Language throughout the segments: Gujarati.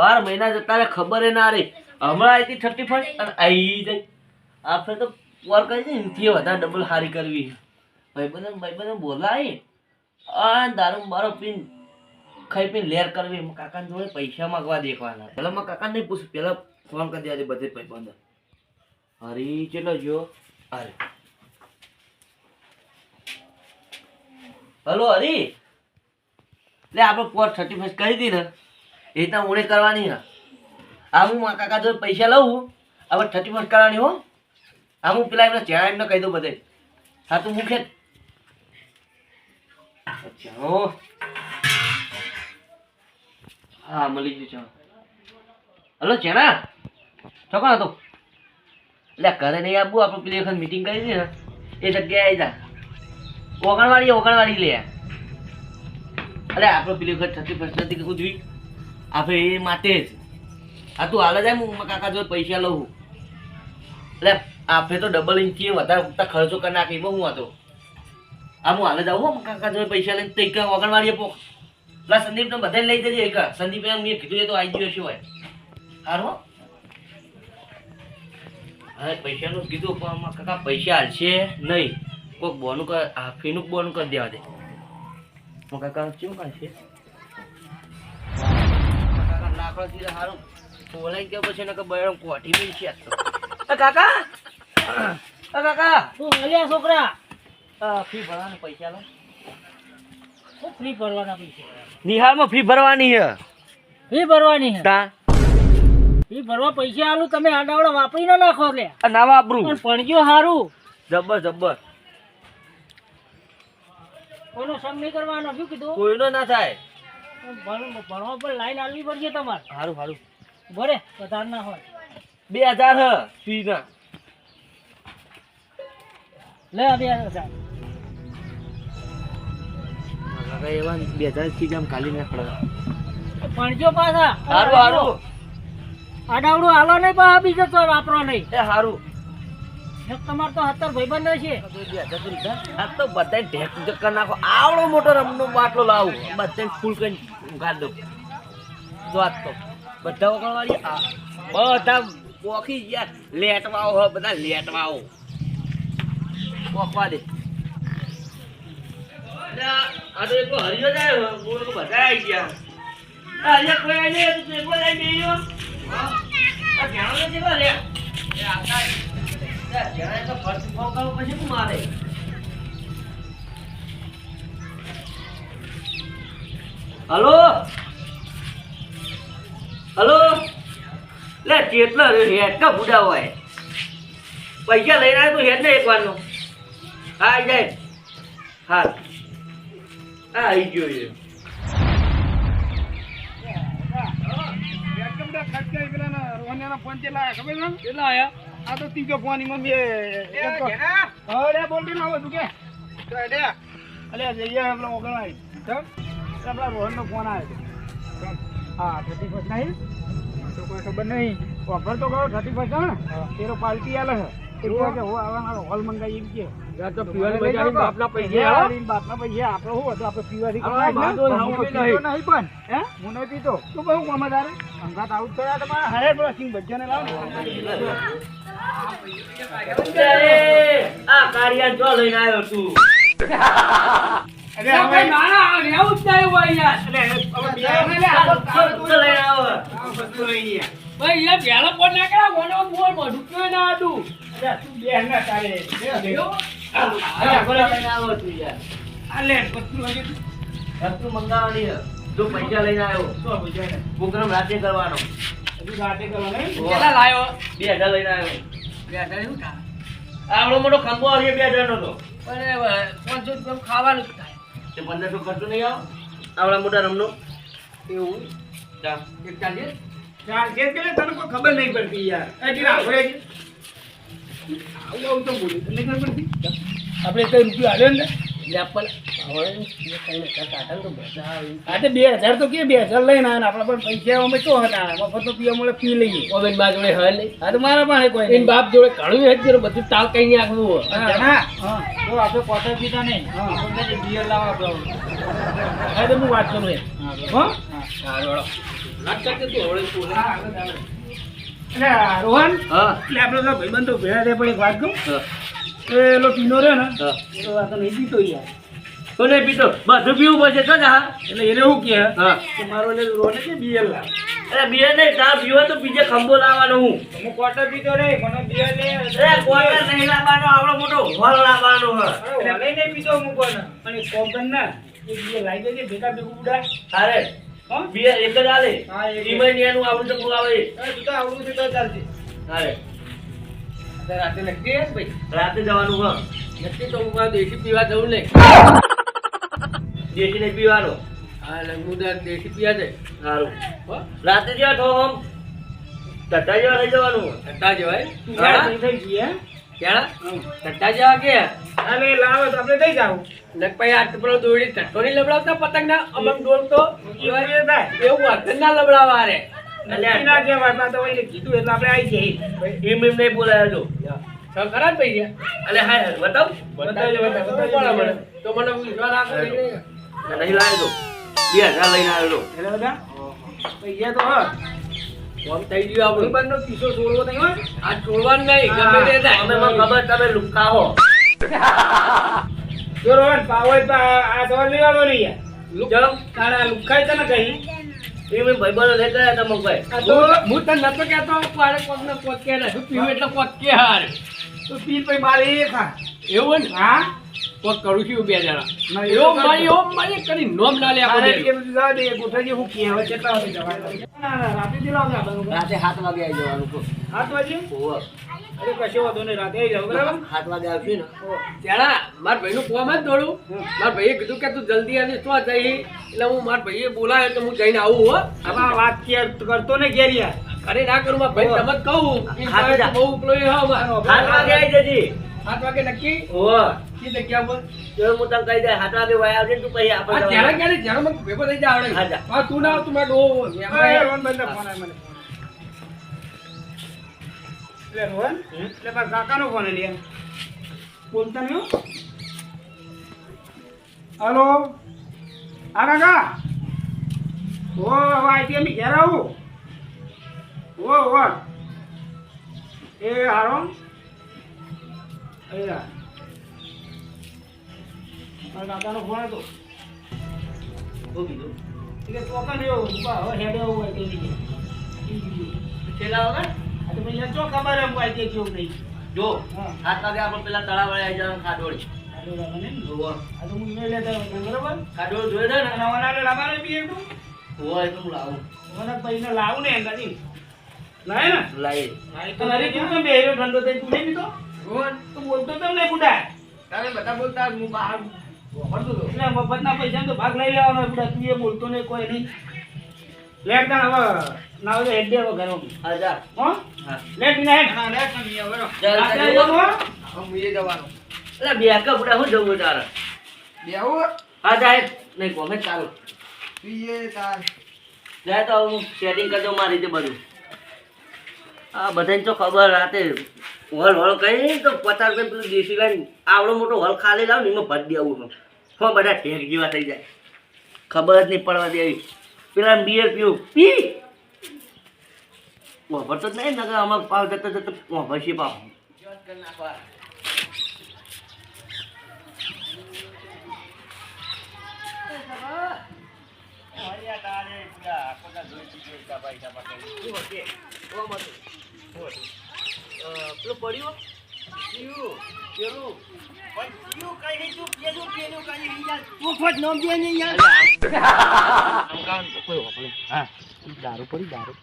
બાર મહિના જતા રહે, ખબર ના રહી. હમણાં આવી થર્ટી ફર્સ્ટ અને આવી જઈ. આપણે તો પોર કરી છે એનાથી વધારે ડબલ હારી કરવી. ભાઈબંધ ભાઈબંધ બોલાય. આ દારૂ બારો પીન ખાઈ પીને લેર કરવી. કાકા જોડે પૈસા માંગવા દેખવાના પેલા મારા કાકા નહીં પૂછ, પેલા ફોન કરી દેજે બધે ભાઈબંધ. હરી ચેલો જો? અરે. હલો હરી લે, આપણે પોર થર્ટી ફર્સ્ટ કરી દી ને. એ રીતના ઉણે કરવાની હા. હું મારા કાકા જોડે પૈસા લઉં હવે થર્ટી ફર્સ્ટ કરવાની હો. આ હું પેલા એમને ચેણા એમને કહી દઉં બધે. હા, તું મુખે અચ્છા હો, મળી ગયું છે હલો ચેણા ચોકણ હતો? એટલે ઘરે નહીં આપવું આપણે પેલી વખત મીટિંગ કરી હતી ને. એ જગ્યાએ આવી જા. ઓગણવાડી ઓગણવાડી લે. અરે, આપણે પેલી વખત થર્ટી ફર્સ્ટ નથી કહું જોઈ આપણે એ માટે જ. આ તું હાલે જાય હું કાકા જોડે પૈસા લઉં. એટલે આપણે તો ડબલ ઇંચથી વધારે પૂરતા ખર્ચો કરી નાખે, એમાં હું હતો આ હું હાલે જાઉં હું કાકા જોડે પૈસા લઈને, તો એક ઓગણવાડીએ પોક. પેલા સંદીપને બધા લઈ જજે એક સંદીપ એમ મેં કીધું એ તો આવી ગયો છે હોય સારું? હવે પૈસાનું કીધું, પણ આમાં કાકા પૈસા હાલશે નહીં. કોઈક બોનું કર, આ ફીનું બોનું કરી દેવા દે. હું કાકા શું કરશે લાકડો થી હારું. બોલાઈ ગયો પછી ને બયડમ કોઠી બી છે તો. કાકા! કાકા! શું મળ્યા છોકરા? ફી ભરવાના પૈસા લો. શું ફ્રી ભરવાના પૈસા? નિહાળમાં ફી ભરવાની હે ફી ભરવાની હે તા ફી ભરવા પૈસા આલુ તમે આડાવડા વાપરી ના નાખો લે ના વાપરું. પણ પણજો હારું. જબર જબર. કોનો સમ નહીં કરવાનો? શું કીધું? કોઈનો ના થાય. ભણવા પર લાઈન આલવી પડશે તમારે. સારું સારું ભરે વધારે ના હોય. બે હજાર હ ફી ના લે બે હજાર. એવા બે હજાર ફી આમ ખાલી ના પડે. પણજો પાછા. સારું સારું આડાવડું હાલો નહીં પાછા બીજો તો વાપરો નહીં. એ સારું તમારે તો સત્તર ભાઈબંધો છે. આ તો બધાય ઢેક નાખો. આવડો મોટો રમનો બાટલો લાવું. બધાય ફૂલ કરી દઉં. જો આજ તો. બધા આ બધા પોખી ગયા. લેટવાઓ હો, બધા લેટવાઓ. પોખવા દે. આ આ બધા આ લે એ આવતા તો ફર્સ્ટ ફોન પછી હું મારે. હલો? હલો? લે કેટલા હેડ કા બુડા હોય? પૈસા લઈને રહ્યા તો હેડ ને એક વારનો. હા આવી જાય. હા. હા આવી ગયો એ. આ તો ત્રીજો ફોન એમાં મેં અરે બોલતી ના હોય તું કે. અલે જઈએ આપણે ચમ? આપણા રોહનનો ફોન આવ્યો હા થર્ટી ફર્સ્ટ નહીં તો કોઈ ખબર નહીં. ઓફર તો કરો થર્ટી ફર્સ્ટ હા. તેરો પાર્ટી આલે છે એ કે હું આવવાના હોલ મંગાવી એમ કે. આવી, બાપના પૈસા બાપના પૈસા આપણે શું હતું? આપણે પીવાથી નહીં, પણ હે? હું નહીં પીતો. શું કહું કોમ તારે અંગાત આઉટ થયા તમારા. હરે પેલા સિંહ બચ્ચાને લાવ શું મંગાવવાની જો પૈસા લઈને આવ્યો સો બચ્ચાને. પ્રોગ્રામ રાતે કરવાનો કેટલા લાવ્યો બે હજાર લઈને આવ્યો. બે હજાર એવું થાય આવડો મોટો ખંભો આવ્યો બે હજાર નો તો પણ પાંચસો રૂપિયા ખાવાનું થાય તે પંદરસો ખર્ચો નહીં આવો. આવડા મોટા રમનો. એવું. એક ચાલીસ? ચાલ, જે તને કોઈ ખબર નહીં પડતી યાર. હજી આવું આવું તો ખબર પડતી? આપણે કઈ રૂપિયા આવ્યો ને હજાર તો કે બે હજાર લઈને આપણા પણ પૈસા અમે શું હતા મફત તો પીવા મળે પી લઈએ. ઓબેન બા જોડે હવે નહીં હા તો મારા પાસે કોઈ એન બાપ જોડે ઘણું હેડ કર્યું બધું તાલ કઈ નહીં હા, હા, હા. તો આપણે કોટર પીતા નહીં. હા. બિયર લાવવા હા તો હું વાત કરું એ. હો? હા? રોહન હા. એટલે આપણે તો ભાઈબંધ ભેળા થયા પણ એક વાત કહું. હા એ પેલો પીનો રહ્યો ને. હા. એ તો આ તો નહીં પીતો યાર કોને પીતો? બધું પીવું પડશે તો ને હા. એટલે એને શું કહે હા. કે મારો એટલે રોને કે બીએલ લાવ. અરે બિયર નહીં ચા પીવો તો બીજે ખંભો લાવવાનો હું. હું ક્વાર્ટર પીતો રે મને બીએલ લે અરે ક્વાર્ટર નહીં લાવવાનો આવડો મોટો હોલ લાવવાનો હે એટલે લઈ નહીં પીતો હું પણ એક કોમ કર ના એક બીએ લાવી દેજે ભેગા ભેગું ઉડા તારે? હો? બિયર એક જ આલે? હા, એ જ. ઈમાં ને આવડું તો આવે. તો આવડું તો ચાલશે. તારે? રાતે નક્કી હે ભાઈ? રાતે જવાનું હા. નક્કી તો હું મારે દેશી પીવા જવું નહીં દેશી નહીં પીવાનો. હા એટલે દેશી પીવા જાય. સારું. રાતે જેવા થો આમ ટટ્ટા જેવા થઈ જવાનું. ટટ્ટા જેવાય તું ક્યાં થઈ હે ટટ્ટા જેવા કે? અરે લાવો તો આપણે થઈ જાવ ને પછી આ પેલો દોડી ટટ્ટો નહીં લબડાવતા પતંગ ના અમંગ દોર તો એવું અગર ના લબડાવા રે ના તો એને કીધું એટલે આપણે આવી જઈએ. એમ એમ નહીં બોલાયો તો. તો ખરા જ પૈસા અલે હા બતાવ. બતાવજો, બતાવજો, મને. તો મને વિશ્વાસ રાખો નહીં. લાવ્યો તો. બે હજાર લઈને આવ્યો એટલે બધા? પૈસા તો હા. થઈ ગયું આપણું. ભાઈબંધનો કિસ્સો છોડવો નહીં હોય આ છોડવાનું નહીં ગમે તે થાય. અમે ખબર તમે લુક્કા હો. જો રોહન પાવો હોય તો આ સવાલ નહીં નહીં યાર. લુક- ચલો. તારા લુખાય તને કહી. એ મેં ભાઈબંધો ગયા હતા મગભાઈ. તો હું- તને નતો કહેતો મારે કોક કે ને શું પીવું એટલે કોક કે હારે. તું પી પછી મારે એ ખા એવું ને હા? કોક કરું છું બે જણા. એવો મારી એવો મારી કરી નોમ ના લે આપણે કે બધું દે ગોઠવજે હું કે હવે કેટલા વાગે જવાનું ના ના રાતે જ રાતે સાત વાગે આવી જવાનું કહો. સાત વાગે? ઓહો. અરે કશો વાંધો નહીં રાતે આવી જાવ બરાબર? સાત વાગે આવશે ને. મારા ભાઈનું કોમ જ દોડું. મારા ભાઈએ કીધું કે તું જલ્દી આવી તો જઈ. એટલે હું મારા ભાઈએ બોલાવે તો હું જઈને આવું હો. હવે આ વાત કે કરતો ને ઘેર યાર અરે ના કરું મારા ભાઈ તમે જ કહું. હા. બહુ પેલો એ હા મારો. સાત વાગે આવી જજી. સાત વાગે નક્કી? ઓહો. કઈ જગ્યા પર જો હું તને કહી દે સાત વાગે વાય આવજે તું પછી આપણે ત્યારે ક્યારે? જ્યારે મને ભેગો થઈ જાય હા, આવડે હા તું ના તું મારો રોહન ભાઈ ફોન આવે મને. એટલે રોહન એટલે મારા કાકાનો ફોન લે બોલતા નહીં હો. હલો? હા કાકા ઓ હવે આઈથી અમે ઘેર આવું. ઓ ઓ. એ હારો. એ હા. મારા કાકાનો ફોન હતો. શું કીધું? એટલે ચોકન એવો હવે હેડે એવું હોય બીજું. છેલ્લા વગર? આ તો પછી ચો ખબર એમ કોઈ તે કેવું નહીં જો હાથ વાગે આપણે પેલા તળાવ વાળે આવી જવાનું ખાડોળી આ તો ને. ઓહો. આ તો હું લેતા બરાબર? છે ને. બી એટલું તો? હું લાવું. મને પૈસા લાવું ને એનાથી લાય ને. લાવી તો અરે તું કેમ બેહ્યો ઠંડો થઈ તું નહીં પીતો રોહન, તું બોલતો કેમ નહીં બુડા તારે બધા બોલતા હું બહાર વાપરતો હતો. એટલે મફતના પૈસા તો ભાગ લઈ લેવાનો બુડા તું એ બોલતો નહીં કોઈ નહીં. લેટ ના હવે ના હોય તો હેડ દેવો ઘરમાં. હા જા. હો? લેટ ના હેડ. ના, લેટ ના, મિયા હવે રો. જા, જા. જવું, હો? હું એ જવાનો. એટલે બે કપડા હું જવું તારે? બેહું? હા જાય. નહીં ગમે તાર. જાય તો હું સેટિંગ કરજો મારી રીતે બધું. આ બધાને તો ખબર રાતે હોલ હોલ કઈ તો પચાસ રૂપિયા પેલું દેશી લઈને આવડો મોટો હોલ ખાલી લાવ ને એમાં ભરી દેવું હું હો બધા ઠેક જેવા થઈ જાય. ખબર જ નહીં પડવા દેવી. પેલા બિયર પીવું. પી! વાપરતો જ નહીં નગર અમારે પાવ જતો જતો વાપરશે પાવ પેલું પડ્યું પીવું. પેલું દારૂ પડી દારૂ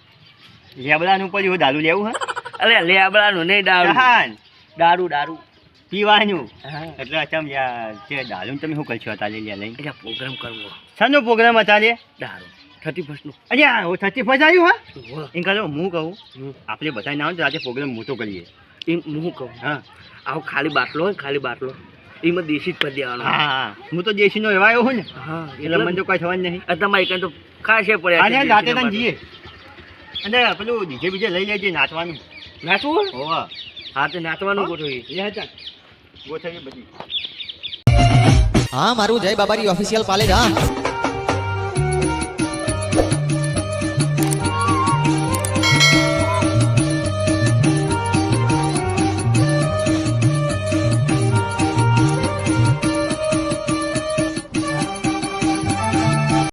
લેબડાનું પડ્યું દારૂ લેવું અરે લેબડાનું નહીં દારૂ હા દારૂ દારૂ પીવાનું એટલે અચમ યાર તે દારૂ તમે શું કરશો અત્યારે લઈ પ્રોગ્રામ કરવો. શાનો પ્રોગ્રામ અત્યારે દારૂ. થર્ટી ફર્સ્ટનું અરે હું થર્ટી ફર્સ્ટ આવ્યું હા? એમ કહો હું કહું આપણે બધા ના આવે તો આજે પ્રોગ્રામ મોટો કરીએ. એમ હું કહું? હા. આવો ખાલી બાટલો હોય ખાલી બાટલો. એમાં દેશી જ પડી આવવાનો હા હા. તો દેશીનો એવા આવ્યો હું ને. હા એટલે મને તો કોઈ થવાનું નહીં. તમારે કંઈ તો ખાસ પડે આજે રાતે તને જઈએ. અને પેલું ડીજે બીજે લઈ લેજે નાચવાનું. નાચવું હો હા તો નાચવાનું ગોઠવીએ. એ હતા ગોઠવીએ બધી. હા મારું જય બાબારી ઓફિશિયલ પાલેજ હા.